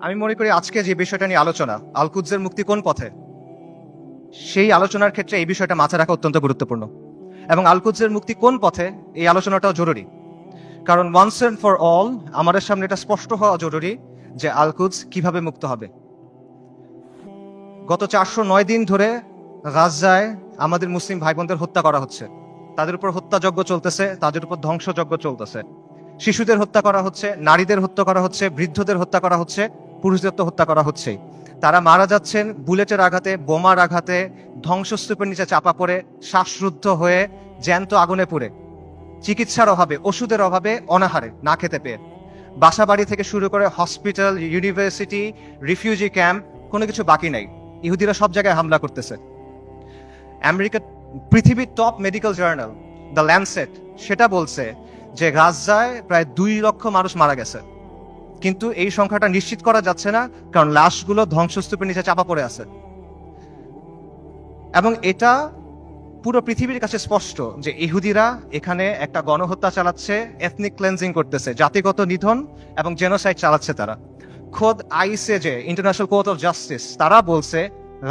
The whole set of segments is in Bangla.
আমি মনে করি আজকে যে বিষয়টা নিয়ে আলোচনা আলকুজ্জের মুক্তি কোন পথে? সেই আলোচনার ক্ষেত্রে এই বিষয়টা মাথায় রাখা অত্যন্ত গুরুত্বপূর্ণ। এবং আলকুজ্জের মুক্তি কোন পথে? এই আলোচনাটাও জরুরি। কারণ ওয়ান্স অ্যান্ড ফর অল আমাদের সামনে এটা স্পষ্ট হওয়া জরুরি যে আলকুজ কীভাবে মুক্ত হবে। গত চারশো নয় দিন ধরে গাজায় আমাদের মুসলিম ভাই বোনদের হত্যা করা হচ্ছে। তাদের উপর হত্যাযজ্ঞ চলতেছে, তাদের উপর ধ্বংসযজ্ঞ চলতেছে। শিশুদের হত্যা করা হচ্ছে, নারীদের হত্যা করা হচ্ছে, বৃদ্ধদের হত্যা করা হচ্ছে পুরুষদের তো হত্যা করা হচ্ছে। তারা মারা যাচ্ছেন বুলেটের আঘাতে, বোমার আঘাতে, ধ্বংসস্তূপের নিচে চাপা পড়ে, শ্বাসরুদ্ধ হয়ে জ্যান্ত আগুনে পুড়ে। চিকিৎসার অভাবে, ওষুধের অভাবে অনাহারে, না খেতে পেয়ে। বাসা বাড়ি থেকে শুরু করে হসপিটাল, ইউনিভার্সিটি, রিফিউজি ক্যাম্প, কোনো কিছু বাকি নাই। ইহুদিরা সব জায়গায় হামলা করতেছে। আমেরিকা পৃথিবীর top medical journal, the Lancet সেটা বলছে যে গাজায় প্রায় দুই লক্ষ মানুষ মারা গেছে। কিন্তু এই সংখ্যাটা নিশ্চিত করা যাচ্ছে না, কারণ লাশগুলো ধ্বংসস্তূপের নিচে চাপা পড়ে আছে। এবং এটা পুরো পৃথিবীর কাছে স্পষ্ট যে ইহুদিরা এখানে একটা গণহত্যা চালাচ্ছে এথনিক ক্লেন্সিং করতেছে, জাতিগত নিধন এবং জেনোসাইড চালাচ্ছে তারা। খোদ ICJ international court of justice তারা বলছে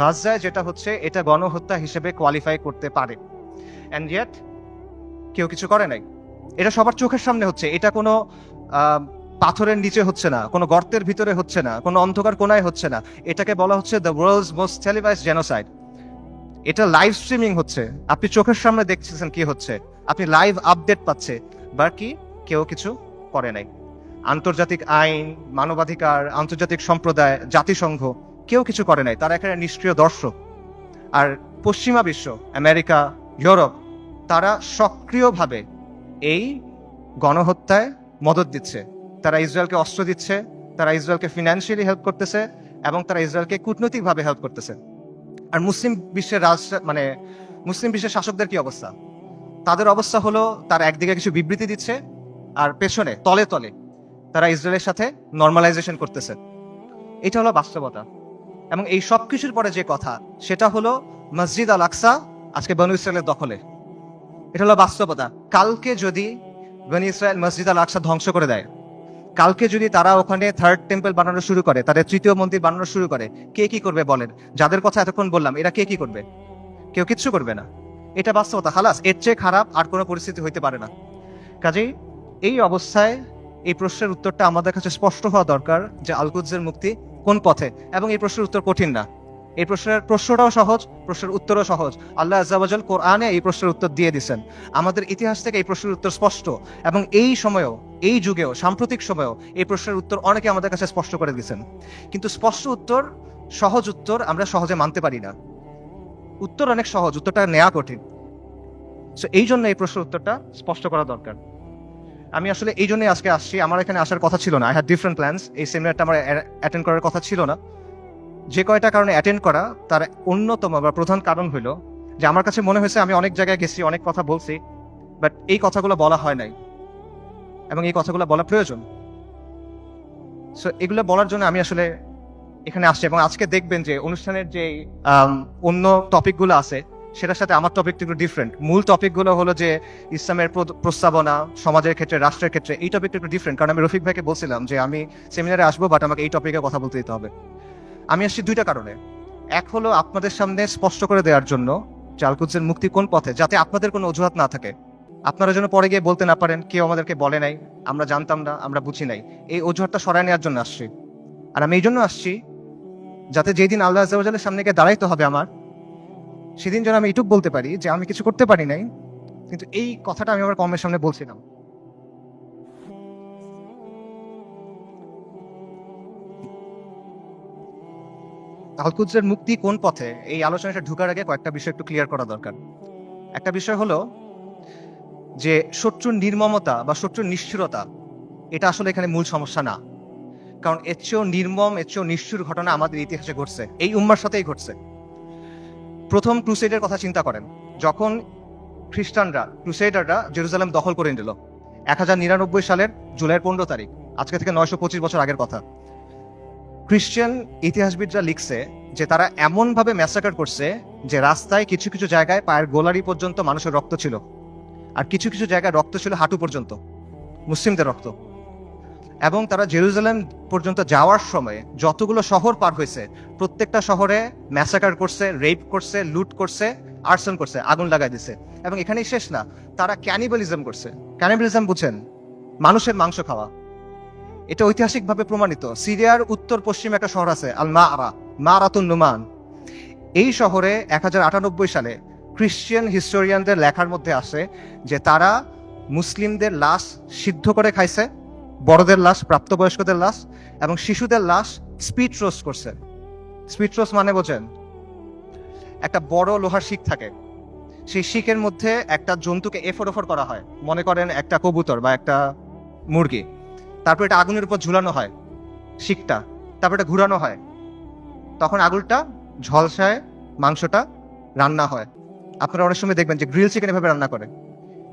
গাজায় যেটা হচ্ছে, এটা গণহত্যা হিসেবে কোয়ালিফাই করতে পারে। অ্যান্ড ইয়েট কেউ কিছু করে নাই। এটা সবার চোখের সামনে হচ্ছে। এটা কোনো পাথরের নিচে হচ্ছে না, কোনো গর্তের ভিতরে হচ্ছে না, কোনো অন্ধকার কোনায় হচ্ছে না। এটাকে বলা হচ্ছে the world's most televise genocide এটা লাইভ স্ট্রিমিং হচ্ছে। আপনি চোখের সামনে দেখতেছেন কি হচ্ছে। আপনি লাইভ আপডেট পাচ্ছে। বাকি কেউ কিছু করে নাই। আন্তর্জাতিক আইন, মানবাধিকার, আন্তর্জাতিক সম্প্রদায়, জাতিসংঘ, কেউ কিছু করে নাই। তারা এখানে নিষ্ক্রিয় দর্শক। আর পশ্চিমা বিশ্ব, আমেরিকা, ইউরোপ, তারা সক্রিয়ভাবে এই গণহত্যায় মদত দিচ্ছে। তারা ইসরায়েলকে অস্ত্র দিচ্ছে, তারা ইসরায়েলকে ফিনান্সিয়ালি হেল্প করতেছে এবং তারা ইসরায়েলকে কূটনৈতিকভাবে হেল্প করতেছে। আর মুসলিম বিশ্বের রাজ মানে মুসলিম বিশ্বের শাসকদের কি অবস্থা? তাদের অবস্থা হলো, তারা একদিকে কিছু বিবৃতি দিচ্ছে, আর পেছনে, তলে তলে তারা ইসরায়েলের সাথে নর্মালাইজেশন করতেছে। এটা হলো বাস্তবতা। এবং এই সব কিছুর পরে যে কথা, সেটা হলো মসজিদ আল আকসা আজকে বনু ইসরায়েলের দখলে। এটা হলো বাস্তবতা। কালকে যদি বনি ইসরায়েল মসজিদ আল আকসা ধ্বংস করে দেয় কালকে যদি তারা ওখানে থার্ড টেম্পল বানানো শুরু করে, তাদের তৃতীয় মন্দির বানানো শুরু করে, কে কি করবে বলেন? যাদের কথা এতক্ষণ বললাম, এরা কে কি করবে? কেউ কিচ্ছু করবে না। এটা বাস্তবতা, খালাস, এর চেয়ে খারাপ আর কোনো পরিস্থিতি হইতে পারে না। কাজেই এই অবস্থায় এই প্রশ্নের উত্তরটা আমাদের কাছে স্পষ্ট হওয়া দরকার যে আলকুজ্জের মুক্তি কোন পথে? এবং এই প্রশ্নের উত্তর কঠিন না। এই প্রশ্নের প্রশ্নটাও সহজ, প্রশ্নের উত্তরও সহজ। আল্লাহ আজাবাজাল কোরআনে এই প্রশ্নের উত্তর দিয়ে দিচ্ছেন আমাদের ইতিহাস থেকে এই প্রশ্নের উত্তর স্পষ্ট এবং এই সময়েও, এই যুগেও, সাম্প্রতিক সময়েও এই প্রশ্নের উত্তর অনেকে আমাদের কাছে স্পষ্ট করে দিচ্ছেন কিন্তু স্পষ্ট উত্তর, সহজ উত্তর আমরা সহজে মানতে পারি না। উত্তর অনেক সহজ, উত্তরটা নেওয়া কঠিন। সো এই জন্য এই প্রশ্নের উত্তরটা স্পষ্ট করা দরকার। আমি আসলে এই জন্যই আজকে আসছি। আমার এখানে আসার কথা ছিল না। আই হ্যাড ডিফারেন্ট প্ল্যান্স এই সেমিনারটা আমার অ্যাটেন্ড করার কথা ছিল না। যে কয়টা কারণে অ্যাটেন্ড করা, তার অন্যতম বা প্রধান কারণ হলো যে আমার কাছে মনে হয়েছে আমি অনেক জায়গায় গেছি, অনেক কথা বলছি বাট এই কথাগুলো বলা হয় নাই। এবং এই কথাগুলো বলা প্রয়োজন। সো এগুলো বলার জন্য আমি আসলে এখানে আসছি এবং আজকে দেখবেন যে অনুষ্ঠানের যে অন্য টপিকগুলো আছে, সেটার সাথে আমার টপিকটা একটু ডিফারেন্ট মূল টপিকগুলো হলো যে ইসলামের প্র- প্রস্তাবনা, সমাজের ক্ষেত্রে, রাষ্ট্রের ক্ষেত্রে, এই টপিকটা একটু ডিফারেন্ট কারণ আমি রফিক ভাইকে বলছিলাম যে আমি সেমিনারে আসব বাট আমাকে এই টপিকে কথা বলতে দিতে হবে। আমি আসছি দুইটা কারণে। এক হলো আপনাদের সামনে স্পষ্ট করে দেওয়ার জন্য জালকুজ্জের মুক্তি কোন পথে, যাতে আপনাদের কোনো অজুহাত না থাকে। আপনারা যেন পরে গিয়ে বলতে না পারেন, কেউ আমাদেরকে বলে নাই, আমরা জানতাম না, আমরা বুঝি নাই। এই অজুহাতটা সরায় নেওয়ার জন্য আসছি। আর আমি এই জন্য আসছি যাতে যেই দিন আল্লাহ আজালের সামনে গিয়ে দাঁড়াইতে হবে আমার, সেদিন যেন আমি এটুক বলতে পারি যে আমি কিছু করতে পারি নাই, কিন্তু এই কথাটা আমি আমার কমের সামনে বলছিলাম। আলকুজ্জের মুক্তি কোন পথে? এই আলোচনাটা ঢুকার আগে কয়েকটা বিষয় একটু ক্লিয়ার করা দরকার। একটা বিষয় হলো যে শত্রুর নির্মমতা বা শত্রুর নিষ্ঠুরতা, এটা আসলে এখানে মূল সমস্যা না। কারণ এর চেয়েও নির্মম, এর চেয়েও নিষ্ঠুর ঘটনা আমাদের ইতিহাসে ঘটছে। এই উম্মার সাথেই ঘটছে। প্রথম ক্রুসেডের কথা চিন্তা করেন। যখন খ্রিস্টানরা, ক্রুসেডাররা জেরুজালেম দখল করে নিল। এক হাজার নিরানব্বই সালের জুলাইয়ের পনেরো তারিখ, আজকে থেকে নয়শো পঁচিশ বছর আগের কথা। খ্রিস্টান ইতিহাসবিদরা লিখছে যে তারা এমনভাবে ম্যাসাকার করছে যে রাস্তায় কিছু কিছু জায়গায় পায়ের গোলারি পর্যন্ত মানুষের রক্ত ছিল। আর কিছু কিছু জায়গায় রক্ত ছিল হাঁটু পর্যন্ত। মুসলিমদের রক্ত। এবং তারা জেরুজালেম পর্যন্ত যাওয়ার সময় যতগুলো শহর পার হয়েছে, প্রত্যেকটা শহরে ম্যাসাকার করছে রেপ করছে লুট করছে আর্সন করছে, আগুন লাগাই দিছে। এবং এখানেই শেষ না, তারা ক্যানিবালিজম করছে। ক্যানিবালিজম বুঝেন, মানুষের মাংস খাওয়া। এটা ঐতিহাসিকভাবে প্রমাণিত। সিরিয়ার উত্তর পশ্চিমে একটা শহর আছে আল মা আরা মা আরাতুন নুমান। এই শহরে এক হাজার আটানব্বই সালে খ্রিশ্চিয়ান হিস্টোরিয়ানদের লেখার মধ্যে আসে যে তারা মুসলিমদের লাশ সিদ্ধ করে খাইছে, বড়দের লাশ, প্রাপ্তবয়স্কদের লাশ এবং শিশুদের লাশ স্পিড রোস্ট করছে। স্পিড রোস্ট মানে বোঝেন, একটা বড় লোহার শিক থাকে। সেই শিকের মধ্যে একটা জন্তুকে এফর ওফর করা হয়। মনে করেন একটা কবুতর বা একটা মুরগি। তারপর এটা আগুনের উপর ঝুলানো হয়, শিকটা, তারপর এটা ঘুরানো হয়। তখন আগুনটা ঝলসায়, মাংসটা রান্না হয়। আপনারা অনেক সময় দেখবেন যে গ্রিল চিকেন এভাবে রান্না করে।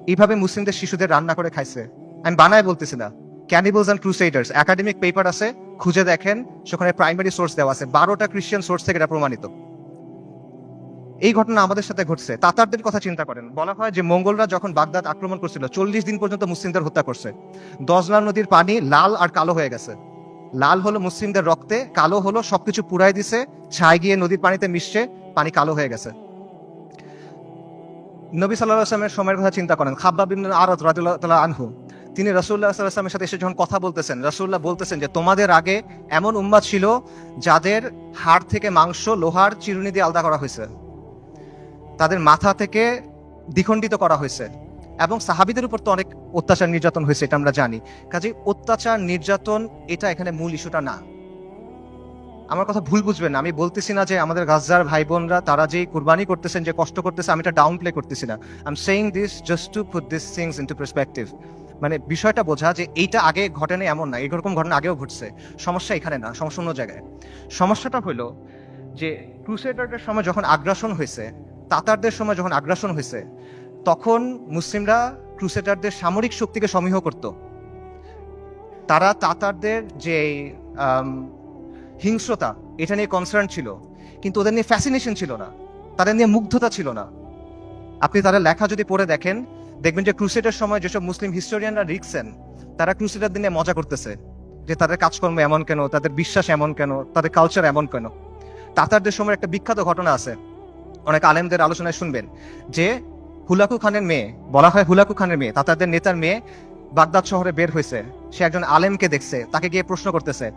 এইভাবে মুসলিমদের শিশুদের রান্না করে খাইছে। আমি বানায় বলতেছি না। Cannibals and crusaders academic paper আছে, খুঁজে দেখেন, সেখানে প্রাইমারি সোর্স দেওয়া আছে। বারোটা ক্রিশ্চিয়ান সোর্স থেকে এটা প্রমাণিত। এই ঘটনা আমাদের সাথে ঘটছে। তাতারদের কথা চিন্তা করেন। বলা হয় যে মঙ্গলরা যখন বাগদাদ আক্রমণ করছিল, চল্লিশ দিন পর্যন্ত মুসলিমদের হত্যা করছে। দজলা নদীর পানি লাল আর কালো হয়ে গেছে। লাল হলো মুসলিমদের রক্তে, কালো হলো সবকিছু পুরাই দিছে, ছাই গিয়ে নদীর পানিতে মিশছে, পানি কালো হয়ে গেছে। নবী সাল্লাহ আসলামের সময়ের কথা চিন্তা করেন। খাব্বা বিন আরত রাদিল্লাহ আনহু, তিনি রসুল্লাহ সাল্লামের সাথে এসে যখন কথা বলতেছেন রসুল্লাহ বলতেছেন যে, তোমাদের আগে এমন উম্মাদ ছিল যাদের হাড় থেকে মাংস, লোহার চিরুনি দিয়ে আলাদা করা হয়েছে। তাদের মাথা থেকে দ্বিখণ্ডিত করা হয়েছে। এবং সাহাবিদের উপর তো অনেক অত্যাচার নির্যাতন হয়েছে, এটা আমরা জানি। কাজে অত্যাচার, নির্যাতন, এটা এখানে মূল ইস্যুটা না। আমার কথা ভুল বুঝবেন না। আমি বলতেছি না যে আমাদের গাজার ভাই বোনরা তারা যে কুরবানি করতেছেন, যে কষ্ট করতেছে, আমি এটা ডাউন প্লে করতেছি না। I am saying this just to put this things into perspective মানে বিষয়টা বোঝা যে এইটা আগে ঘটে ঘটেনি এমন না। এরকম ঘটনা আগেও ঘটছে। সমস্যা এখানে না, সমস্যা অন্য জায়গায়। সমস্যাটা হলো যে ক্রুসেডারদের সময় যখন আগ্রাসন হয়েছে তাতারদের সময় যখন আগ্রাসন হয়েছে, তখন মুসলিমরা ক্রুসেডারদের সামরিক শক্তিকে সমীহ করত। তারা তাতারদের যে হিংস্রতা, এটা নিয়ে কনসার্ন ছিল, কিন্তু ওদের নিয়ে ফ্যাসিনেশন ছিল না। তাদের নিয়ে মুগ্ধতা ছিল না। আপনি তাদের লেখা যদি পড়ে দেখেন, দেখবেন যে ক্রুসেডের সময় যেসব মুসলিম হিস্টোরিয়ানরা লিখছেন, তারা ক্রুসেডার দিনে মজা করতেছে। যে তাদের কাজকর্ম এমন কেন, তাদের বিশ্বাস এমন কেন, তাদের কালচার এমন কেন। তাতারদের সময় একটা বিখ্যাত ঘটনা আছে। অনেক আলেমদের আলোচনায় শুনবেন যে হুলাকু খানের মেয়ে, বলা হয় হুলাকু খানের মেয়ে তাতারদের নেতার মেয়ে বাগদাদ শহরে বের হয়েছে। সে একজন আলেমকে দেখছে, তাকে গিয়ে প্রশ্ন করতেছে,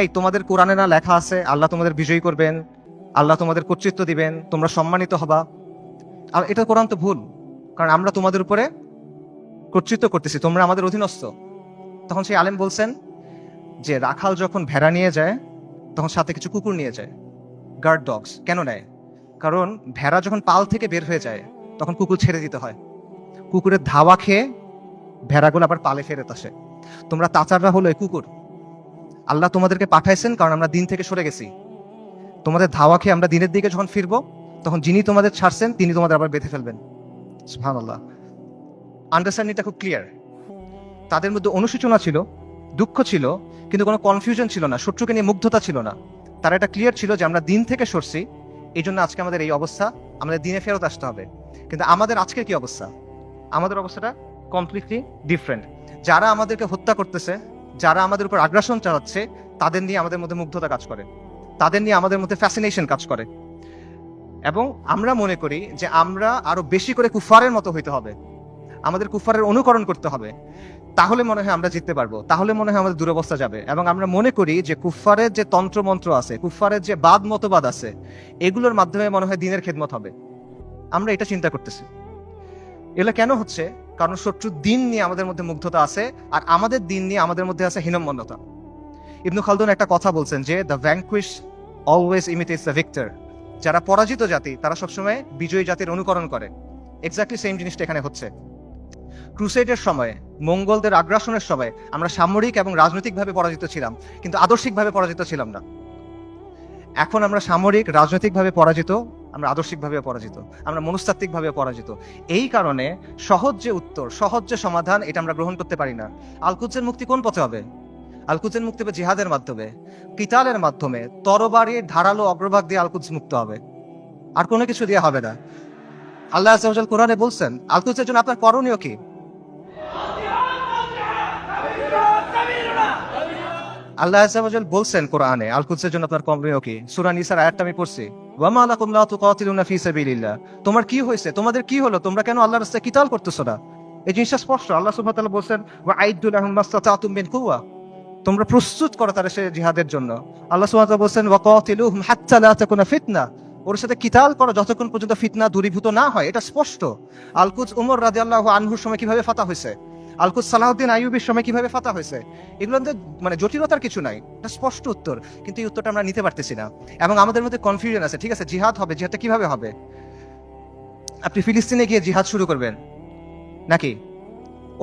এই, তোমাদের কোরআনে না লেখা আছে, আল্লাহ তোমাদের বিজয়ী করবেন, আল্লাহ তোমাদের কর্তৃত্ব দিবেন, তোমরা সম্মানিত হবা? আর এটা কোরআন তো ভুল, কারণ আমরা তোমাদের উপরে কর্তৃত্ব করতেছি, তোমরা আমাদের অধীনস্থ। তখন সেই আলেম বলছেন যে, রাখাল যখন ভেড়া নিয়ে যায়, তখন সাথে কিছু কুকুর নিয়ে যায়, গার্ড ডগস, কেন নেয়? কারণ ভেড়া যখন পাল থেকে বের হয়ে যায়, তখন কুকুর ছেড়ে দিতে হয়। কুকুরের ধাওয়া খেয়ে ভেড়াগুলো আবার পালে ফেরত আসে। তোমরা তাচাররা হলো কুকুর। আল্লাহ তোমাদেরকে পাঠাইছেন কারণ আমরা দিন থেকে সরে গেছি। তোমাদের ধাওয়া খেয়ে আমরা দিনের দিকে যখন ফিরবো, তখন যিনি তোমাদের ছাড়ছেন, তিনি তোমাদের আবার বেঁধে ফেলবেন। আল্লাহ আন্ডারস্ট্যান্ডিংটা খুব ক্লিয়ার। তাদের মধ্যে অনুশোচনা ছিল, দুঃখ ছিল, কিন্তু কোনো কনফিউশন ছিল না, শত্রুকে নিয়ে মুগ্ধতা ছিল না। তারা এটা ক্লিয়ার ছিল যে আমরা দিন থেকে সরছি এই জন্য আজকে আমাদের এই অবস্থা, আমাদের দিনে ফেরত আসতে হবে। কিন্তু আমাদের আজকের কি অবস্থা? আমাদের অবস্থাটা কমপ্লিটলি ডিফারেন্ট যারা আমাদেরকে হত্যা করতেছে, যারা আমাদের উপর আগ্রাসন চালাচ্ছে, তাদের নিয়ে আমাদের মধ্যে মুগ্ধতা কাজ করে। তাদের নিয়ে আমাদের মধ্যে ফ্যাসিনেশন কাজ করে। এবং আমরা মনে করি যে আমরা আরও বেশি করে কুফারের মতো হইতে হবে। আমাদের কুফারের অনুকরণ করতে হবে। তাহলে মনে হয় আমরা জিততে পারব। তাহলে মনে হয় আমাদের দুরবস্থা যাবে। এবং আমরা মনে করি যে কুফফারের যে তন্ত্রমন্ত্র আছে, কুফফারের যে বাদ মতবাদ আছে, এগুলোর মাধ্যমে মনে হয় দিনের খেদমত হবে। আমরা এটা চিন্তা করতেছি। এগুলো কেন হচ্ছে? কারণ শত্রুর দিন নিয়ে আমাদের মধ্যে মুগ্ধতা আছে, আর আমাদের দিন নিয়ে আমাদের মধ্যে আছে হীনম্মন্যতা। ইবনু খালদুন একটা কথা বলছেন যে the vanquish always imitates the victor যারা পরাজিত জাতি, তারা সবসময় বিজয়ী জাতির অনুকরণ করে। এক্স্যাক্টলি সেম জিনিসটা এখানে হচ্ছে। ক্রুসেডের সময়ে, মঙ্গলদের আগ্রাসনের সময় আমরা সামরিক এবং রাজনৈতিকভাবে পরাজিত ছিলাম, কিন্তু আদর্শিকভাবে পরাজিত ছিলাম না। এখন আমরা সামরিক, রাজনৈতিকভাবে পরাজিত, আমরা আদর্শিকভাবে পরাজিত, আমরা মনস্তাত্ত্বিকভাবে পরাজিত। এই কারণে সহজ যে উত্তর, সহজ যে সমাধান, এটা আমরা গ্রহণ করতে পারি না। আলকুজ্জের মুক্তি কোন পথে হবে? আলকুজ্জের মুক্তি হবে জিহাদের মাধ্যমে। কিতালের মাধ্যমে তরবারির ধারালো অগ্রভাগ দিয়ে আলকুজ মুক্ত হবে। আর কোনো কিছু দিয়ে হবে না। আল্লাহ কোরআনে বলছেন আলকুজের জন্য আপনার করণীয় কি? আল্লাহ আজাল বলছেন কোরআনে আল কুদসের জন্য আপনার কমপ্লেন কি? সুরা নিসার আয়াতটা আমি পড়ছি। ওয়ামা আলাকুম লা তুকাতিলুনা ফি সাবিলিল্লাহ। তোমার কি হয়েছে? তোমাদের কি হলো? তোমরা কেন আল্লাহর রাস্তায় কিতাল করতেছো না? এই জিনিসটা স্পষ্ট। আল্লাহ সুবহানাহু ওয়া বলছেন, ওয়া আইদু লাহুম মাস্তাতাতুম মিন কুওয়া। তোমরা প্রস্তুত করো তারা সে জিহাদের জন্য। আল্লাহ সুবহানাহু ওয়া বলছেন, ওয়া কাতিলুহুম হাত্তা লা তাকুনা ফিতনা। ওর সাথে কিতাল করো যতক্ষণ পর্যন্ত ফিতনা দূরীভূত না হয়। এটা স্পষ্ট। আলকুজ উমর রাদিয়াল্লাহু আনহুর সময় কীভাবে ফাতা হয়েছে? আলকুজ সালাউদ্দিন আইয়ুবের সময় কীভাবে ফাতা হয়েছে? এগুলো মানে জটিলতার কিছু নাই। এটা স্পষ্ট উত্তর, কিন্তু এই উত্তরটা আমরা নিতে পারতেছি না। এবং আমাদের মধ্যে কনফিউশন আছে, ঠিক আছে? জিহাদ হবে, জিহাদটা কীভাবে হবে? আপনি ফিলিস্তিনে গিয়ে জিহাদ শুরু করবেন। নাকি?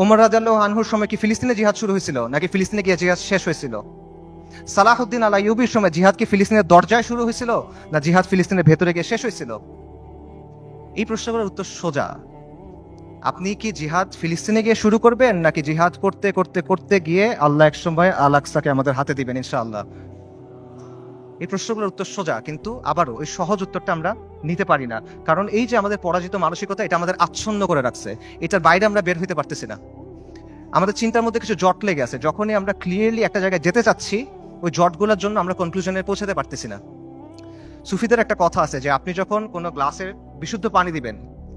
ওমর রাজাল্লাহ আনহুর সময় কি ফিলিস্তিনে জিহাদ শুরু হয়েছিল? নাকি ফিলিস্তিনে গিয়ে জিহাদ শেষ হয়েছিল? সালাহুদ্দিন আল আইয়ুবির সময় জিহাদ কি ফিলিস্তিনের দরজায় শুরু হয়েছিল? না জিহাদ ফিলিস্তিনের ভেতরে গিয়ে শেষ হয়েছিল? এই প্রশ্নগুলোর উত্তর সোজা। আপনি কি জিহাদ ফিলিস্তিনে গিয়ে শুরু করবেন, নাকি জিহাদ করতে করতে করতে গিয়ে আল্লাহ এক সময় আল আকসাকে আমাদের হাতে দিবেন, ইনশাআল্লাহ? এই প্রশ্নগুলোর উত্তর সোজা, কিন্তু আবারও ওই সহজ উত্তরটা আমরা নিতে পারি না। কারণ এই যে আমাদের পরাজিত মানসিকতা, এটা আমাদের আচ্ছন্ন করে রাখছে। এটার বাইরে আমরা বের হইতে পারতেছি না। আমাদের চিন্তার মধ্যে কিছু জট লেগে আছে। যখনই আমরা ক্লিয়ারলি একটা জায়গায় যেতে চাচ্ছি, ওই জটগুলোর জন্য আমরা কনক্লুশনে পৌঁছাতে পারতেছি না। সুফিদের একটা কথা আছে যে, আপনি যখন কোনো গ্লাসে বিশুদ্ধ পানি দিবেন,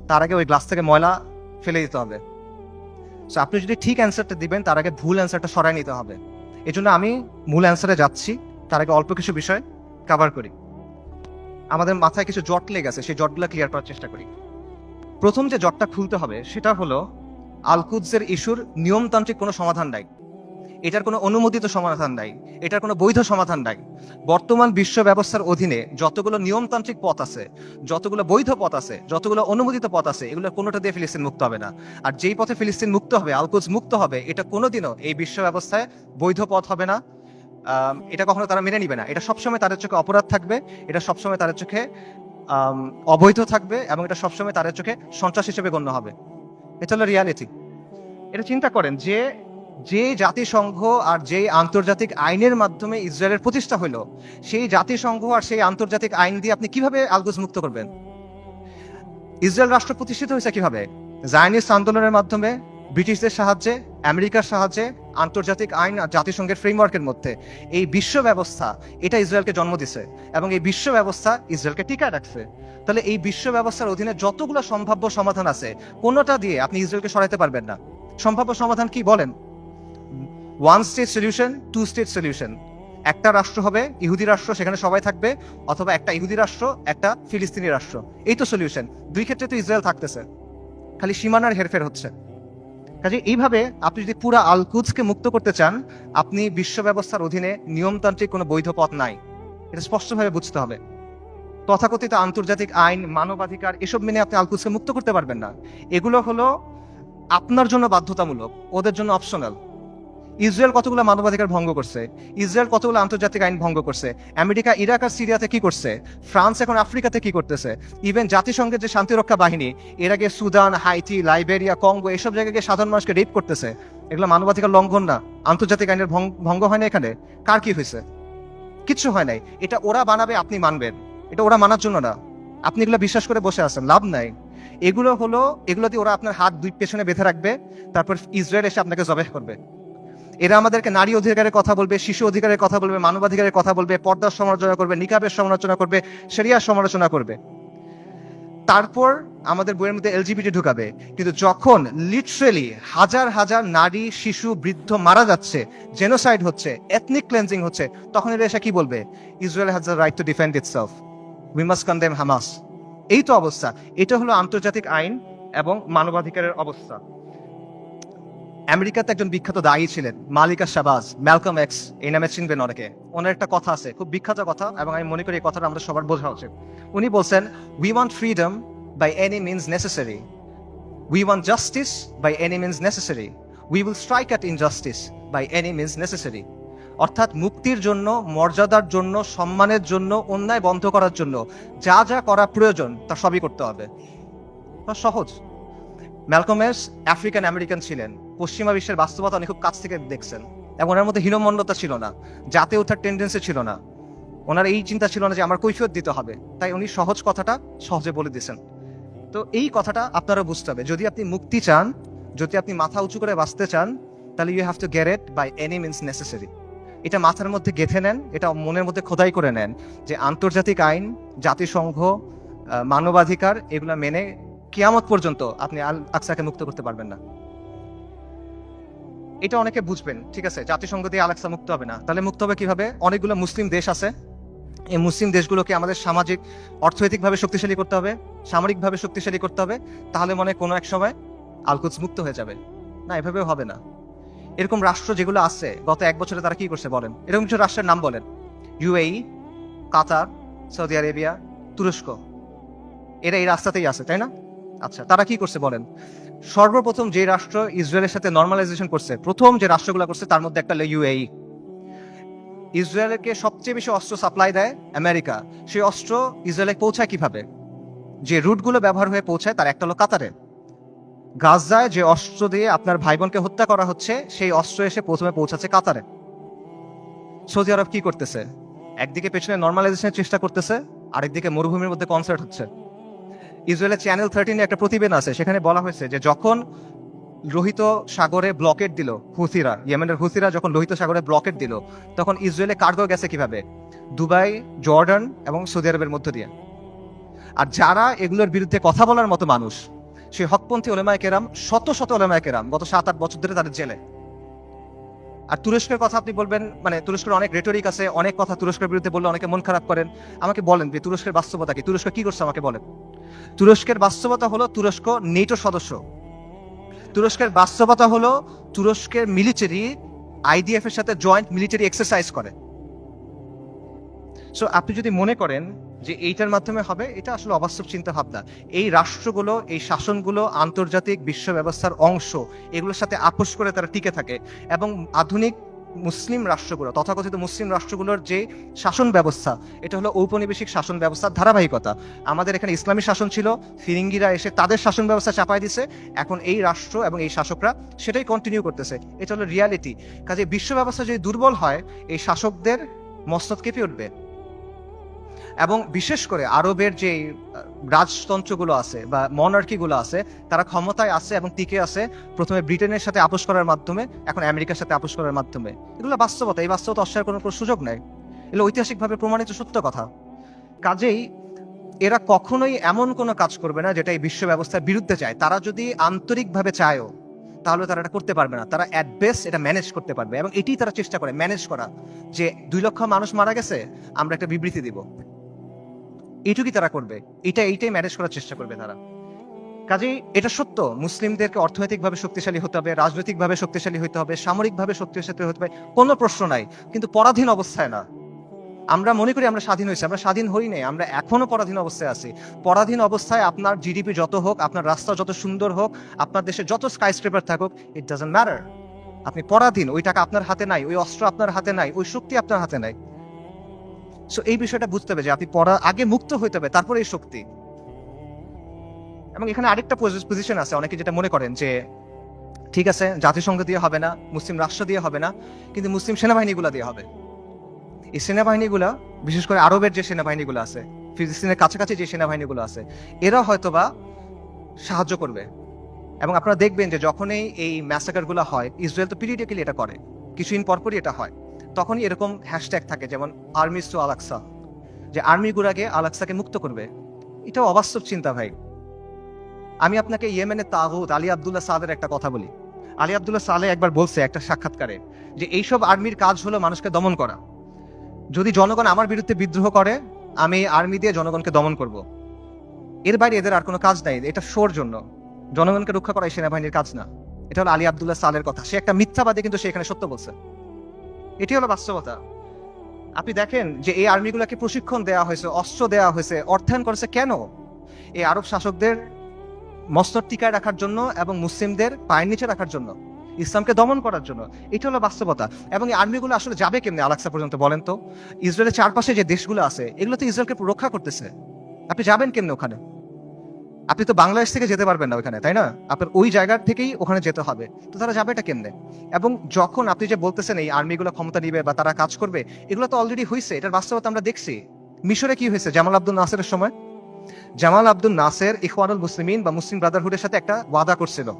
তার আগে ওই গ্লাস থেকে ময়লা ফেলে দিতে হবে। সো আপনি যদি ঠিক অ্যান্সারটা দিবেন, তার আগে ভুল অ্যান্সারটা সরাই নিতে হবে। এই জন্য আমি মূল অ্যান্সারে যাচ্ছি। তার আগে অল্প কিছু বিষয় কভার করি। আমাদের মাথায় কিছু জট লেগে আছে, সেই জটগুলো ক্লিয়ার করার চেষ্টা করি। প্রথম যে জটটা খুলতে হবে, সেটা হলো আলকুদসের ইস্যুর নিয়মতান্ত্রিক কোনো সমাধান নাই। এটার কোনো অনুমোদিত সমাধান নাই, এটার কোনো বৈধ সমাধান নাই। বর্তমান বিশ্ব ব্যবস্থার অধীনে যতগুলো নিয়মতান্ত্রিক পথ আছে, যতগুলো বৈধ পথ আছে, যতগুলো অনুমোদিত পথ আছে, এগুলো কোনোটা দিয়ে ফিলিস্তিন মুক্ত হবে না। আর যেই পথে ফিলিস্তিন মুক্ত হবে আলকুজ মুক্ত হবে, এটা কোনোদিনও এই বিশ্ব ব্যবস্থায় বৈধ পথ হবে না। এটা কখনো তারা মেনে নিবে না। এটা সবসময় তাদের চোখে অপরাধ থাকবে, এটা সবসময় তাদের চোখে অবৈধ থাকবে এবং এটা সবসময় তাদের চোখে সন্ত্রাস হিসেবে গণ্য হবে। এটা হলো রিয়ালিটি এটা চিন্তা করেন যে যে জাতিসংঘ আর যে আন্তর্জাতিক আইনের মাধ্যমে ইসরায়েলের প্রতিষ্ঠা হলো সেই জাতিসংঘ আর সেই আন্তর্জাতিক আইন দিয়ে আপনি কীভাবে আলগুজ মুক্ত করবেন? ইসরায়েল রাষ্ট্র প্রতিষ্ঠিত হয়েছে কীভাবে? জায়নিস্ট আন্দোলনের মাধ্যমে, ব্রিটিশদের সাহায্যে, আমেরিকার সাহায্যে, আন্তর্জাতিক আইন আর জাতিসংঘের ফ্রেমওয়ার্কের মধ্যে। এই বিশ্ব ব্যবস্থা, এটা ইসরায়েলকে জন্ম দিছে এবং এই বিশ্ব ব্যবস্থা ইসরায়েলকে টিকায় রাখছে। তাহলে এই বিশ্ব ব্যবস্থার অধীনে যতগুলো সম্ভাব্য সমাধান আছে, কোনোটা দিয়ে আপনি ইসরায়েলকে সরাইতে পারবেন না। সম্ভাব্য সমাধান কি বলেন? One state solution two state solution একটা রাষ্ট্র হবে, ইহুদি রাষ্ট্র, সেখানে সবাই থাকবে, অথবা একটা ইহুদি রাষ্ট্র, একটা ফিলিস্তিনি রাষ্ট্র। এই তো সলিউশন দুই ক্ষেত্রে তো ইসরায়েল থাকতেছে। খালি সীমানার হেরফের হচ্ছে। কাজে এইভাবে আপনি যদি পুরো আলকুদসকে মুক্ত করতে চান, আপনি বিশ্ব ব্যবস্থার অধীনে নিয়মতান্ত্রিক কোনো বৈধ পথ নাই। এটা স্পষ্টভাবে বুঝতে হবে। তথাকথিত আন্তর্জাতিক আইন, মানবাধিকার, এসব মেনে আপনি আলকুদসকে মুক্ত করতে পারবেন না। এগুলো হলো আপনার জন্য বাধ্যতামূলক, ওদের জন্য অপশনাল ইসরায়েল কতগুলো মানবাধিকার ভঙ্গ করছে? ইসরায়েল কতগুলো আন্তর্জাতিক আইন ভঙ্গ করছে? আমেরিকা, ইরাক আর সিরিয়াতে কি করছে? ফ্রান্স এখন আফ্রিকাতে কি করতেছে? ইভেন জাতিসংঘের যে শান্তিরক্ষা বাহিনী, এর আগে সুদান, হাইটি, লাইবেরিয়া, কঙ্গো এসব জায়গায় গিয়ে সাধারণ মানুষকে রেপ করতেছে। এগুলো মানবাধিকার লঙ্ঘন না। আন্তর্জাতিক আইনের ভঙ্গ- হয় না এখানে। কার কি হয়েছে? কিচ্ছু হয় নাই। এটা ওরা বানাবে, আপনি মানবেন। এটা ওরা মানার জন্য না। আপনি এগুলো বিশ্বাস করে বসে আছেন, লাভ নাই। এগুলো হলো, এগুলো দিয়ে ওরা আপনার হাত দুই পেছনে বেঁধে রাখবে, তারপর ইসরায়েল এসে আপনাকে জবেহ করবে। এরা আমাদেরকে নারী অধিকারের কথা বলবে, শিশু অধিকারের কথা বলবে, মানবাধিকারের কথা বলবে, পর্দার সমালোচনা করবে, নিকাবের সমালোচনা করবে, সেরিয়ার সমালোচনা করবে। তারপর আমাদের বইয়ের মধ্যে এলজিবিটি ঢুকাবে। কিন্তু যখন লিটারেলি হাজার হাজার নারী, শিশু, বৃদ্ধ মারা যাচ্ছে জেনোসাইড হচ্ছে এথনিক ক্লেন্সিং হচ্ছে, তখন এরা এসে কি বলবে? Israel has right to defend itself we must condemn Hamas এই তো অবস্থা। এটা হলো আন্তর্জাতিক আইন এবং মানবাধিকারের অবস্থা। আমেরিকাতে একজন বিখ্যাত দায়ী ছিলেন, মালিকা শাবাজ, ম্যালকম এক্স, এই নামে চিনবেন অনেকে। ওনার একটা কথা আছে, খুব বিখ্যাত কথা, এবং আমি মনে করি এই কথাটা আমাদের সবার বোঝা উচিত। উনি বলছেন we want freedom by any means necessary we want justice by any means necessary we will strike at injustice by any means necessary অর্থাৎ মুক্তির জন্য, মর্যাদার জন্য, সম্মানের জন্য, অন্যায় বন্ধ করার জন্য যা যা করা প্রয়োজন, তা সবই করতে হবে। সহজ। ম্যালকমেস আফ্রিকান আমেরিকান ছিলেন। পশ্চিমা বিশ্বের বাস্তবতা অনেক খুব কাছ থেকে দেখছেন। এবং ওনার মধ্যে হীনমন্যতা ছিল না, জাতে ওঠার টেন্ডেন্সি ছিল না। ওনার এই চিন্তা ছিল না যে আমার কৈফিয়ত দিতে হবে। তাই উনি সহজ কথাটা সহজে বলে দিয়েছেন। তো এই কথাটা আপনারা বুঝতে হবে। যদি আপনি মুক্তি চান, যদি আপনি মাথা উঁচু করে বাঁচতে চান, তাহলে you have to get it by any means necessary এটা মাথার মধ্যে গেঁথে নেন, এটা মনের মধ্যে খোদাই করে নেন যে আন্তর্জাতিক আইন, জাতিসংঘ মানবাধিকার, এগুলো মেনে কিয়ামত পর্যন্ত আপনি আল আকসাকে মুক্ত করতে পারবেন না। এটা অনেকে বুঝবেন, ঠিক আছে? জাতিসংঘ দিয়ে আলাক্সা মুক্ত হবে না। তাহলে মুক্ত হবে কীভাবে? অনেকগুলো মুসলিম দেশ আছে। এই মুসলিম দেশগুলোকে আমাদের সামাজিক, অর্থনৈতিকভাবে শক্তিশালী করতে হবে, সামরিকভাবে শক্তিশালী করতে হবে, তাহলে মনে কোনো এক সময় আলকুদস মুক্ত হয়ে যাবে। না, এভাবেও হবে না। এরকম রাষ্ট্র যেগুলো আছে, গত এক বছরে তারা কি করছে বলেন? এরকম কিছু রাষ্ট্রের নাম বলেন। ইউএই, কাতার, সৌদি আরেবিয়া, তুরস্ক। এরা এই রাস্তাতেই আছে, তাই না? আচ্ছা তারা কি করছে বলেন? সর্বপ্রথম যে রাষ্ট্র ইসরায়েলের সাথে নর্মালাইজেশন করছে, প্রথম যে রাষ্ট্রগুলো করছে, তার মধ্যে একটা হলো ইউএই ইসরায়েলকে সবচেয়ে বেশি অস্ত্র সাপ্লাই দেয় আমেরিকা। সেই অস্ত্র ইসরায়েলে পৌঁছায় কীভাবে? যে রুটগুলো ব্যবহার হয়ে পৌঁছায়, তার একটা হলো কাতারে। গাজায় যে অস্ত্র দিয়ে আপনার ভাই বোনকে হত্যা করা হচ্ছে, সেই অস্ত্র এসে প্রথমে পৌঁছাচ্ছে কাতারে। সৌদি আরব কি করতেছে? একদিকে পেছনে নর্মালাইজেশনের চেষ্টা করতেছে, আরেকদিকে মরুভূমির মধ্যে কনসার্ট হচ্ছে। ইসরায়েলের চ্যানেল থার্টিনে একটা প্রতিবেদন আছে, সেখানে বলা হয়েছে যে যখন লোহিত সাগরে ব্লকেট দিল হুসিরা ইয়েমেনের হুসিরা যখন লোহিত সাগরে ব্লকেট দিল, তখন ইসরায়েলে কার্গো গেছে কীভাবে? দুবাই, জর্ডান এবং সৌদি আরবের মধ্য দিয়ে। আর যারা এগুলোর বিরুদ্ধে কথা বলার মতো মানুষ, সেই হকপন্থী ওলেমায় কেরাম, শত শত ওলেমায় কেরাম, গত সাত, আট বছর ধরে তাদের জেলে। আর তুরস্কের কথা আপনি বলবেন মানে তুরস্কের অনেক রেটরিক আছে, অনেক কথা তুরস্কের বিরুদ্ধে বললে অনেকে মন খারাপ করেন। আমাকে বলেন যে তুরস্কের বাস্তবতা কি? তুরস্ক কি করছে আমাকে বলেন। তুরস্কের বাস্তবতা হলো তুরস্ক নেটো সদস্য। তুরস্কের বাস্তবতা হলো তুরস্কের মিলিটারি আইডিএফ এর সাথে জয়েন্ট মিলিটারি এক্সারসাইজ করে। সো আপনি যদি মনে করেন যে এইটার মাধ্যমে হবে, এটা আসলে অবাস্তব চিন্তা ভাবনা এই রাষ্ট্রগুলো, এই শাসনগুলো, আন্তর্জাতিক বিশ্ব ব্যবস্থার অংশ, এগুলোর সাথে আপোষ করে তারা টিকে থাকে। এবং আধুনিক মুসলিম রাষ্ট্রগুলো, তথাকথিত মুসলিম রাষ্ট্রগুলোর যে শাসন ব্যবস্থা, এটা হলো ঔপনিবেশিক শাসন ব্যবস্থার ধারাবাহিকতা। আমাদের এখানে ইসলামী শাসন ছিল, ফিরিঙ্গিরা এসে তাদের শাসন ব্যবস্থা চাপায় দিছে, এখন এই রাষ্ট্র এবং এই শাসকরা সেটাই কন্টিনিউ করতেছে। এটা হলো রিয়ালিটি কাজে বিশ্ব ব্যবস্থা যদি দুর্বল হয়, এই শাসকদের মস্তক কেঁপে উঠবে। এবং বিশেষ করে আরবের যে রাজতন্ত্রগুলো আছে বা মনার্কিগুলো আছে, তারা ক্ষমতায় আছে এবং টিকে আছে। প্রথমে ব্রিটেনের সাথে আপোষ করার মাধ্যমে, এখন আমেরিকার সাথে আপোষ করার মাধ্যমে। এগুলো বাস্তবতা, এই বাস্তবতা অস্বীকার করার কোনো সুযোগ নেই। এগুলো ঐতিহাসিকভাবে প্রমাণিত সত্য কথা। কাজেই এরা কখনোই এমন কোনো কাজ করবে না যেটা এই বিশ্ব ব্যবস্থার বিরুদ্ধে চায় তারা যদি আন্তরিকভাবে চায়ও, তাহলে তারা এটা করতে পারবে না। তারা অ্যাট বেস্ট এটা ম্যানেজ করতে পারবে এবং এটি তারা চেষ্টা করে ম্যানেজ করা। যে দুই লক্ষ মানুষ মারা গেছে, আমরা একটা বিবৃতি দিব। এইটুকুই তারা করবে। এটা এইটাই ম্যানেজ করার চেষ্টা করবে তারা। কাজেই এটা সত্য, মুসলিমদেরকে অর্থনৈতিকভাবে শক্তিশালী হতে হবে, রাজনৈতিকভাবে শক্তিশালী হতে হবে, সামরিকভাবে শক্তিশালী হতে হবে, কোনো প্রশ্ন নাই। কিন্তু পরাধীন অবস্থায় না। আমরা মনে করি আমরা স্বাধীন হয়েছি, আমরা স্বাধীন হই নাই, আমরা এখনও পরাধীন অবস্থায় আছি। পরাধীন অবস্থায় আপনার জিডিপি যত হোক, আপনার রাস্তা যত সুন্দর হোক, আপনার দেশে যত স্কাই স্ক্রেপার থাকুক ইট ডাজন্ট ম্যাটার আপনি পরাধীন, ওই টাকা আপনার হাতে নাই, ওই অস্ত্র আপনার হাতে নাই, ওই শক্তি আপনার হাতে নাই। সো এই বিষয়টা বুঝতে হবে যে আপনি পড়া আগে মুক্ত হইতে হবে, তারপরে এই শক্তি। এবং এখানে আরেকটা পজিশন আছে, অনেকে যেটা মনে করেন যে, ঠিক আছে, জাতিসংঘ দিয়ে হবে না, মুসলিম রাষ্ট্র দিয়ে হবে না, কিন্তু মুসলিম সেনাবাহিনীগুলো দিয়ে হবে। এই সেনাবাহিনীগুলো, বিশেষ করে আরবের যে সেনাবাহিনীগুলো আছে, ফিলিস্তিনের কাছাকাছি যে সেনাবাহিনীগুলো আছে, এরা হয়তোবা সাহায্য করবে। এবং আপনারা দেখবেন যে যখনই এই ম্যাসাকারগুলো হয় ইসরায়েল তো পিরিয়ডিক্যালি এটা করে, কিছুদিন পরপরই এটা হয়। তখনই এরকম হ্যাশট্যাগ থাকে, যেমন আর্মিস টু আলাক্সা যে আর্মিগুলাকে আলাক্সাকে মুক্ত করবে। এটাও অবাস্তব চিন্তা ভাই। আমি আপনাকে ইয়েমেনের তাগুদ আলী আবদুল্লাহ সাদের একটা কথা বলি। আলী আবদুল্লাহ সালে একবার বলছে একটা সাক্ষাৎকারে যে এইসব আর্মির কাজ হলো মানুষকে দমন করা। যদি জনগণ আমার বিরুদ্ধে বিদ্রোহ করে, আমি আর্মি দিয়ে জনগণকে দমন করব। এর বাইরে এদের আর কোনো কাজ নাই, এটা শোর জন্য। জনগণকে রক্ষা করা এই সেনাবাহিনীর কাজ না। এটা হলো আলী আবদুল্লাহ সালের কথা। সে একটা মিথ্যাবাদী কিন্তু সে এখানে সত্য বলছে। এটি হলো বাস্তবতা। আপনি দেখেন যে এই আর্মিগুলোকে প্রশিক্ষণ দেওয়া হয়েছে, অস্ত্র দেওয়া হয়েছে, অর্থায়ন করেছে কেন? এই আরব শাসকদের মস্তর টিকায় রাখার জন্য এবং মুসলিমদের পায়ের নিচে রাখার জন্য, ইসলামকে দমন করার জন্য, এটা হলো বাস্তবতা। এবং এই আর্মিগুলো আসলে যাবে কেমনি আলাক্সা পর্যন্ত বলেন তো? ইসরায়েলের চারপাশে যে দেশগুলো আছে এগুলো তো ইসরায়েলকে রক্ষা করতেছে। আপনি যাবেন কেমনে ওখানে? আপনি তো বাংলাদেশ থেকে যেতে পারবেন না ওখানে তাই না? আপনার ওই জায়গার থেকেই ওখানে যেতে হবে। তো তারা যাবে এটা কেমনে? এবং যখন আপনি যে বলতেছেন এই আর্মিগুলো ক্ষমতা নিবে বা তারা কাজ করবে, এগুলো তো অলরেডি হয়েছে এটার বাস্তবতা আমরা দেখছি। মিশরে কি হয়েছে জামাল আব্দুল নাসেরের সময়? জামাল আব্দুল নাসের ইখওয়ানুল মুসলিমিন বা মুসলিম ব্রাদারহুডের সাথে একটা ওয়াদা করছিল।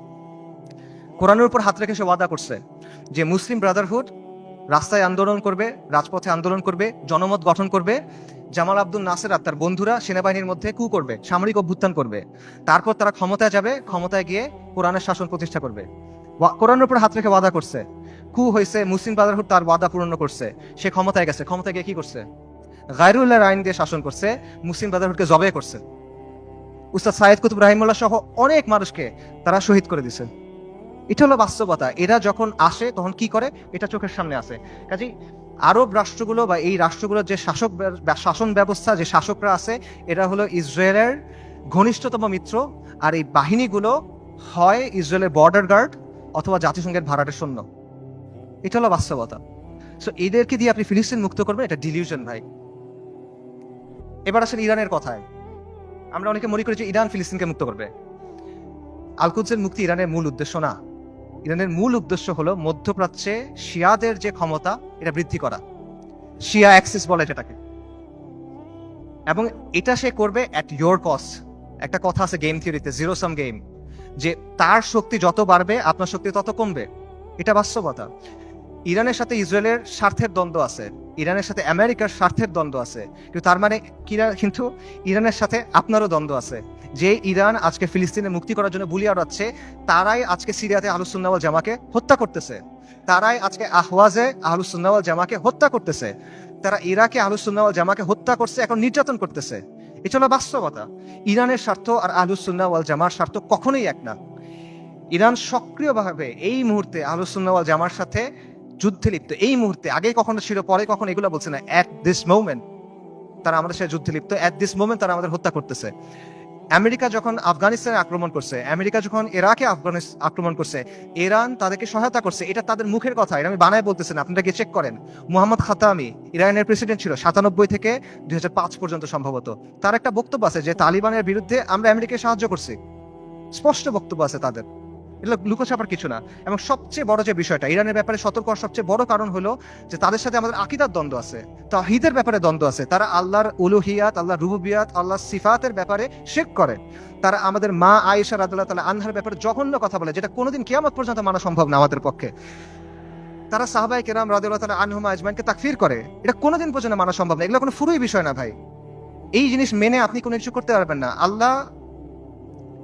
কোরআনের উপর হাত রেখে সে ওয়াদা করছে যে মুসলিম ব্রাদারহুড রাস্তায় আন্দোলন করবে, রাজপথে আন্দোলন করবে, জনমত গঠন করবে। জামাল আব্দুল নাসের আর তার বন্ধুরা সেনাবাহিনীর মধ্যে কু করবে, সামরিক অভ্যুত্থান করবে। তারপর তারা ক্ষমতায় যাবে, ক্ষমতায় গিয়ে কোরআনের শাসন প্রতিষ্ঠা করবে। কোরআনের উপর হাত রেখে ওয়াদা করছে। কু হয়েছে মুসলিম ব্রাদারহুড তার ওয়াদা পূর্ণ করছে। সে ক্ষমতায় গেছে, ক্ষমতায় গিয়ে কি করছে? গায়রুল্লাহ আইন দিয়ে শাসন করছে, মুসলিম ব্রাদারহুডকে জবে করছে। উস্তাদ সাইদ কুতুব রাহিমুল্লাহ সহ অনেক মানুষকে তারা শহীদ করে দিছে এটা হলো বাস্তবতা। এরা যখন আসে, তখন কি করে? এটা চোখের সামনে আসে কাজে আরব রাষ্ট্রগুলো বা এই রাষ্ট্রগুলোর যে শাসক শাসন ব্যবস্থা, যে শাসকরা আছে, এরা হলো ইসরায়েলের ঘনিষ্ঠতম মিত্র। আর এই বাহিনীগুলো হয় ইসরায়েলের বর্ডার গার্ড অথবা জাতিসংঘের ভাড়াটের সৈন্য। এটা হলো বাস্তবতা। সো এদেরকে দিয়ে আপনি ফিলিস্তিন মুক্ত করবেন, এটা ডিলিউশন ভাই। এবার আসেন ইরানের কথায়। আমরা অনেকে মনে করি যে ইরান ফিলিস্তিনকে মুক্ত করবে। আলকুদসের মুক্তি ইরানের মূল উদ্দেশ্য না। ইরানের মূল উদ্দেশ্য হলো মধ্যপ্রাচ্যে শিয়াদের যে ক্ষমতা, এটা বৃদ্ধি করা। শিয়া অ্যাক্সিস বলে যেটাকে এবং এটা সে করবে অ্যাট ইয়োর কস্ট একটা কথা আছে গেম থিওরিতে জিরো সাম গেম যে তার শক্তি যত বাড়বে, আপনার শক্তি তত কমবে। এটা বাস্তবতা। ইরানের সাথে ইসরায়েলের স্বার্থের দ্বন্দ্ব আছে। ইরানের সাথে আমেরিকার স্বার্থের দ্বন্দ্ব আছে। কিন্তু তার মানে কিরা- কিন্তু ইরানের সাথে আপনারও দ্বন্দ্ব আছে। যে ইরান আজকে ফিলিস্তিনে মুক্তি করার জন্য বুলি আড়াচ্ছে তারাই আজকে সিরিয়াতে আহলুসুন্নাওয়াল জামাকে হত্যা করতেছে। তারাই আজকে আহওয়াজে আহলুসুন্নাওয়াল জামাকে হত্যা করতেছে। তারা ইরাকে আহলুসুন্নাওয়াল জামাকে হত্যা করছে, এখন নির্যাতন করতেছে। এটা হলো বাস্তবতা। ইরানের স্বার্থ আর আহলুসুন্নাওয়াল জামার স্বার্থ কখনোই এক না। ইরান সক্রিয়ভাবে এই মুহূর্তে আহলুসুন্নাওয়াল জামার সাথে যুদ্ধে লিপ্ত। এই মুহূর্তে আগে কখনো ছিল, পরে কখনো এগুলো বলছে না। অ্যাট দিস মোমেন্ট তারা আমাদের সাথে যুদ্ধে লিপ্ত। অ্যাট দিস মোমেন্ট তারা আমাদের হত্যা করতেছে। আমেরিকা যখন আফগানিস্তানে আক্রমণ করছে, আমেরিকা যখন ইরাকে আক্রমণ করছে, ইরান তাদেরকে সহায়তা করছে, এটা তাদের মুখের কথা, এটা আমি বানায় বলতেছি না, আপনারা গিয়ে চেক করেন। মোহাম্মদ খাতামি, ইরানের প্রেসিডেন্ট ছিল, সাতানব্বই থেকে দুই হাজার পাঁচ পর্যন্ত সম্ভবত। তার একটা বক্তব্য আছে যে, তালিবানের বিরুদ্ধে আমরা আমেরিকায় সাহায্য করছি। স্পষ্ট বক্তব্য আছে তাদের। এগুলো লুকোছাপার কিছু না। এবং সবচেয়ে বড় যে বিষয়টা, ইরানের ব্যাপারে সতর্ক হওয়ার সবচেয়ে বড় কারণ হলো যে তাদের সাথে আমাদের আকিদার দ্বন্দ্ব আছে তাহিদের ব্যাপারে দ্বন্দ্ব আছে। তারা আল্লাহর উলুহিয়াত আল্লাহ রুবুবিয়াত আল্লাহ সিফাতের ব্যাপারে শেক করে। তারা আমাদের মা আয়েশা রাদুল্লাহ তালা আনহার ব্যাপারে জঘন্য কথা বলে, যেটা কোনোদিন কেয়ামত পর্যন্ত মানা সম্ভব না আমাদের পক্ষে। তারা সাহাবাই কেরাম রাদুল্লাহ তালা আনহুমা আজমানকে তাকফির করে, এটা কোনোদিন পর্যন্ত মানা সম্ভব না। এগুলো কোনো ফুরুই বিষয় না ভাই। এই জিনিস মেনে আপনি কোনো কিছু করতে পারবেন না। আল্লাহ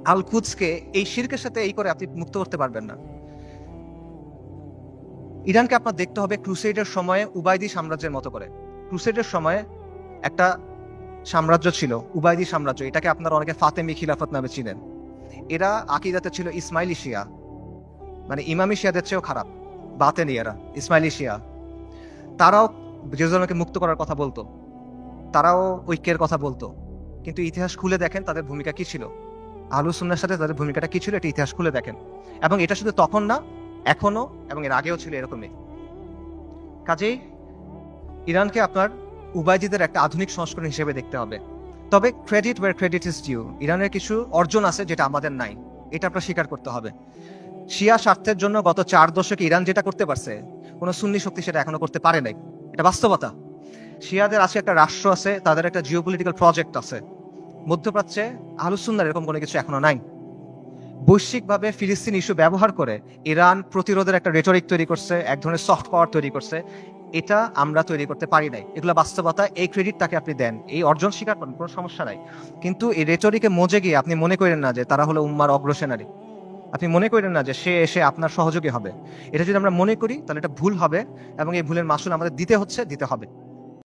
আল কুদসকে এই শিরকের সাথে এই করে আপনি মুক্ত করতে পারবেন না। ইরানকে আপনার দেখতে হবে ক্রুসেডের সময়ে উবাইদি সাম্রাজ্যের মতো করে। ক্রুসেডের সময়ে একটা সাম্রাজ্য ছিল, উবাইদি সাম্রাজ্য। এটাকে আপনারা অনেকে ফাতেমি খিলাফত নামে চিনেন। এরা আকিদাতে ছিল ইসমাইলি শিয়া। মানে ইমামি শিয়াদের চেয়েও খারাপ। বাতেনি এরা, ইসমাইলি শিয়া। তারাও জেরুজালেমকে মুক্ত করার কথা বলতো। তারাও ঐক্যের কথা বলতো। কিন্তু ইতিহাস খুলে দেখেন তাদের ভূমিকা কি ছিল। আলু সুন্নার সাথে তাদের ভূমিকাটা কি ছিল এটা ইতিহাস খুলে দেখেন। এবং এটা শুধু তখন না এখনও এবং এর আগেও ছিল এরকমই কাজেই ইরানকে আপনার উবাইদিদের একটা আধুনিক সংস্করণ হিসেবে দেখতে হবে। তবে credit where credit is due ইরানের কিছু অর্জন আছে যেটা আমাদের নাই, এটা আপনার স্বীকার করতে হবে। শিয়া স্বার্থের জন্য গত চার দশকে ইরান যেটা করতে পারছে, কোনো সুন্নি শক্তি সেটা এখনও করতে পারে নাই। এটা বাস্তবতা। শিয়াদের আজকে একটা রাষ্ট্র আছে, তাদের একটা জিওপলিটিক্যাল প্রজেক্ট আছে। মধ্যপ্রাচ্যে আহলুসুন্নার এরকম কোনো কিছু এখনও নাই। বৈশ্বিকভাবে ফিলিস্তিন ইস্যু ব্যবহার করে ইরান প্রতিরোধের একটা রেটরিক তৈরি করছে, এক ধরনের সফট পাওয়ার তৈরি করছে। এটা আমরা তৈরি করতে পারি নাই। এগুলো বাস্তবতা, এই ক্রেডিট তাকে আপনি দেন। এই অর্জন স্বীকার করেন, কোনো সমস্যা নাই। কিন্তু এই রেটরিকে মজে গিয়ে আপনি মনে করেন না যে তারা হলো উম্মার অগ্রসেনারী। আপনি মনে করেন না যে সে এসে আপনার সহযোগী হবে। এটা যদি আমরা মনে করি, তাহলে এটা ভুল হবে এবং এই ভুলের মাসুল আমাদের দিতে হচ্ছে, দিতে হবে।